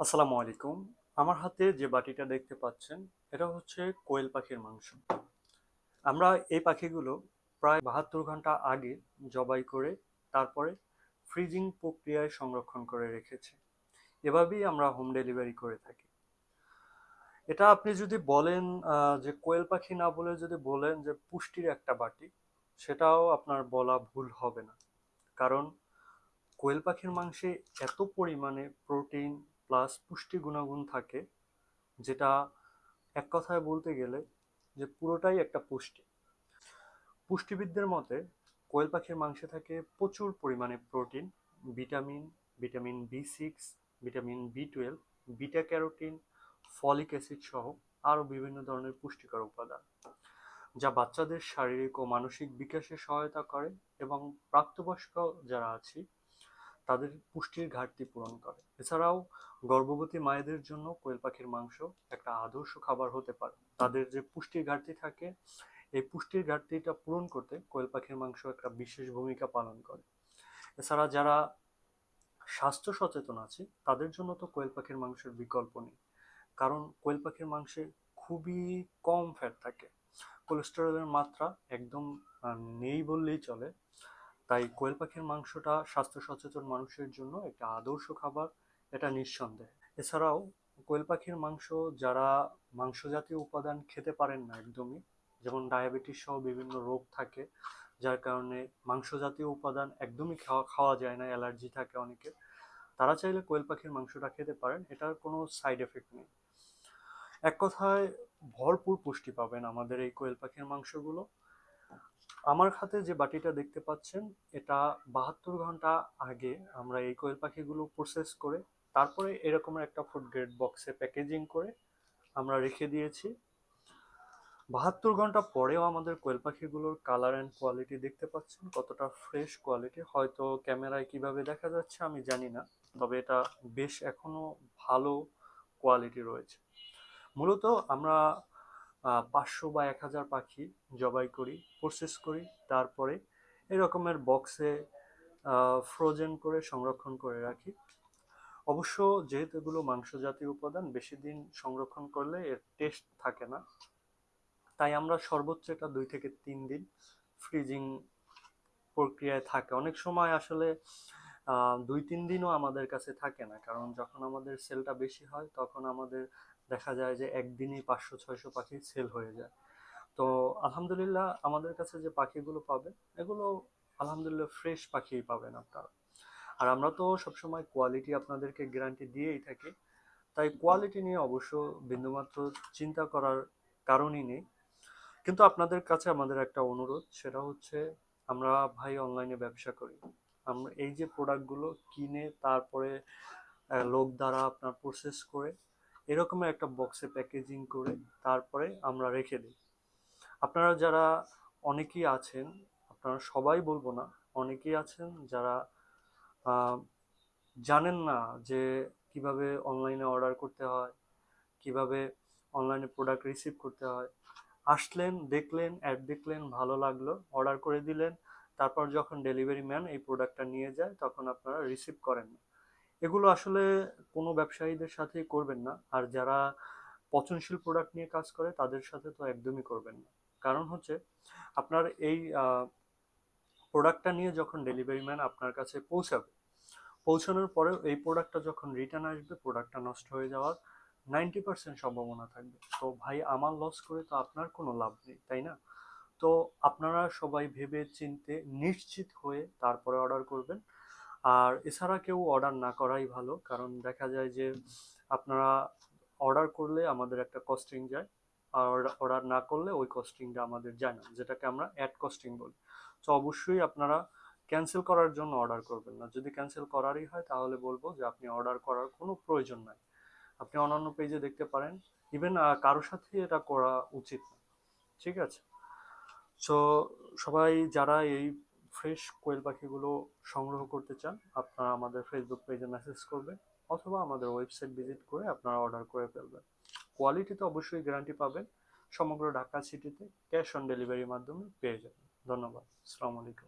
আসসালামু আলাইকুম। আমার হাতে যে বাটিটা দেখতে পাচ্ছেন, এটা হচ্ছে কোয়েল পাখির মাংস। আমরা এই পাখিগুলো প্রায় বাহাত্তর ঘণ্টা আগে জবাই করে, তারপরে ফ্রিজিং প্রক্রিয়ায় সংরক্ষণ করে রেখেছি। এভাবেই আমরা হোম ডেলিভারি করে থাকি। এটা আপনি যদি বলেন যে কোয়েল পাখি না বলে যদি বলেন যে পুষ্টির একটা বাটি, সেটাও আপনার বলা ভুল হবে না। কারণ কোয়েল পাখির মাংসে এত পরিমাণে প্রোটিন প্লাস পুষ্টি গুণাগুণ থাকে, যেটা এক কথায় বলতে গেলে যে পুরোটাই একটা পুষ্টি। পুষ্টিবিদদের মতে কোয়েল পাখির মাংসে থাকে প্রচুর পরিমাণে protein, vitamin vitamin B six, vitamin B twelve, beta carotene, folic acid সহ আরও বিভিন্ন ধরনের পুষ্টিকর উপাদান, যা বাচ্চাদের শারীরিক ও মানসিক বিকাশে সহায়তা করে এবং প্রাপ্তবয়স্ক যারা আছি তাদের পুষ্টির ঘাটতি পূরণ করে। এছাড়াও গর্ভবতী মায়েদের জন্য কোয়েল পাখির মাংস একটা আদর্শ খাবার হতে পারে। তাদের যে পুষ্টির ঘাটতি থাকে, এই পুষ্টির ঘাটতিটা পূরণ করতে কোয়েল পাখির মাংস একটা বিশেষ ভূমিকা পালন করে। এছাড়া যারা স্বাস্থ্য সচেতন আছে, তাদের জন্য তো কোয়েল পাখির মাংসের বিকল্প নেই। কারণ কোয়েল পাখির মাংসে খুবই কম ফ্যাট থাকে। কোলেস্টেরলের মাত্রা একদম নেই বললেই চলে। তাই কোয়েল পাখির মাংসটা স্বাস্থ্য সচেতন মানুষের জন্য একটা আদর্শ খাবার, এটা নিঃসন্দেহে। এছাড়াও কোয়েল পাখির মাংস যারা মাংস জাতীয় উপাদান খেতে পারেন না একদমই, যেমন ডায়াবেটিস সহ বিভিন্ন রোগ থাকে, যার কারণে মাংস জাতীয় উপাদান একদমই খাওয়া খাওয়া যায় না, অ্যালার্জি থাকে অনেকের, তারা চাইলে কোয়েল পাখির মাংসটা খেতে পারেন, এটার কোনো সাইড এফেক্ট নেই। এক কথায় ভরপুর পুষ্টি পাবেন আমাদের এই কোয়েল পাখির মাংসগুলো। আমার হাতে যে বাটিটা দেখতে পাচ্ছেন, এটা বাহাত্তর ঘণ্টা আগে আমরা এই কোয়েল পাখিগুলো প্রসেস করে, তারপরে এরকমের একটা ফুড গ্রেড বক্সে প্যাকেজিং করে আমরা রেখে দিয়েছি। বাহাত্তর ঘণ্টা পরেও আমাদের কোয়েল পাখিগুলোর কালার অ্যান্ড কোয়ালিটি দেখতে পাচ্ছেন, কতটা ফ্রেশ কোয়ালিটি হয়তো ক্যামেরায় কীভাবে দেখা যাচ্ছে আমি জানি না, তবে এটা বেশ এখনও ভালো কোয়ালিটি রয়েছে। মূলত আমরা পাঁচশো বা এক হাজার পাখি জবাই করি প্রসেস করি, তারপরে এরকমের বক্সে ফ্রোজেন করে সংরক্ষণ করে রাখি। অবশ্য যেহেতু এগুলো মাংস জাতীয় উপাদান, বেশি দিন সংরক্ষণ করলে এর টেস্ট থাকে না। তাই আমরা সর্বোচ্চ এটা দুই থেকে তিন দিন ফ্রিজিং প্রক্রিয়ায় থাকে। অনেক সময় আসলে দুই, তিন দিনও আমাদের কাছে থাকে না। কারণ যখন আমাদের সেলটা বেশি হয়, তখন আমাদের দেখা যায় যে একদিনই পাঁচশো, ছয়শো পাখি সেল হয়ে যায়। তো আলহামদুলিল্লাহ আমাদের কাছে যে পাখিগুলো পাবেন এগুলো আলহামদুলিল্লাহ ফ্রেশ পাখিই পাবেন আপনারা। আর আমরা তো সবসময় কোয়ালিটি আপনাদেরকে গ্যারান্টি দিয়েই থাকি। তাই কোয়ালিটি নিয়ে অবশ্য বিন্দুমাত্র চিন্তা করার কারণই নেই। কিন্তু আপনাদের কাছে আমাদের একটা অনুরোধ, সেটা হচ্ছে আমরা ভাই অনলাইনে ব্যবসা করি। আমরা এই যে প্রোডাক্টগুলো কিনে তারপরে লোক দ্বারা আপনার প্রসেস করে এরকমের একটা বক্সে প্যাকেজিং করে তারপরে আমরা রেখে দিই। আপনারা যারা অনেকেই আছেন, আপনারা সবাই বলব না, অনেকেই আছেন যারা জানেন না যে কীভাবে অনলাইনে অর্ডার করতে হয়, কীভাবে অনলাইনে প্রোডাক্ট রিসিভ করতে হয়, আসলেন, দেখলেন অ্যাড দেখলেন, ভালো লাগল অর্ডার করে দিলেন তারপর যখন ডেলিভারি ম্যান এই প্রোডাক্টটা নিয়ে যায়, তখন আপনারা রিসিভ করেন না। এগুলো আসলে কোনো ব্যবসায়ীদের সাথেই করবেন না। আর যারা পচনশীল প্রোডাক্ট নিয়ে কাজ করে, তাদের সাথে তো একদমই করবেন না। কারণ হচ্ছে, আপনার এই প্রোডাক্টটা নিয়ে যখন ডেলিভারি ম্যান আপনার কাছে পৌঁছাবে, পৌঁছানোর পরেও এই প্রোডাক্টটা যখন রিটার্ন আসবে প্রোডাক্টটা নষ্ট হয়ে যাওয়ার নাইনটি পার্সেন্ট সম্ভাবনা থাকবে। তো ভাই, আমার লস করে তো আপনার কোনো লাভ নেই, তাই না? তো আপনারা সবাই ভেবে চিনতে নিশ্চিত হয়ে তারপরে অর্ডার করবেন। আর এছাড়া কেউ অর্ডার না করাই ভালো, কারণ দেখা যায় যে আপনারা অর্ডার করলে আমাদের একটা কস্টিং যায়, আর অর্ডার না করলে ওই কস্টিংটা আমাদের যায় না, যেটাকে আমরা অ্যাড কস্টিং বলি। তো অবশ্যই আপনারা ক্যান্সেল করার জন্য অর্ডার করবেন না। যদি ক্যান্সেল করারই হয়, তাহলে বলব যে আপনি অর্ডার করার কোনো প্রয়োজন নাই। আপনি অন্যান্য পেজে দেখতে পারেন। ইভেন কারোর সাথে এটা করা উচিত না। ঠিক আছে? সো সবাই যারা এই ফ্রেশ কোয়েল পাখিগুলো সংগ্রহ করতে চান, আপনারা আমাদের ফেসবুক পেজে মেসেজ করবেন অথবা আমাদের ওয়েবসাইট ভিজিট করে আপনারা অর্ডার করে ফেলবেন। কোয়ালিটিতে অবশ্যই গ্যারান্টি পাবেন, সমগ্র ঢাকা সিটিতে ক্যাশ অন ডেলিভারির মাধ্যমে পেয়ে যাবেন। ধন্যবাদ, আসসালামু আলাইকুম।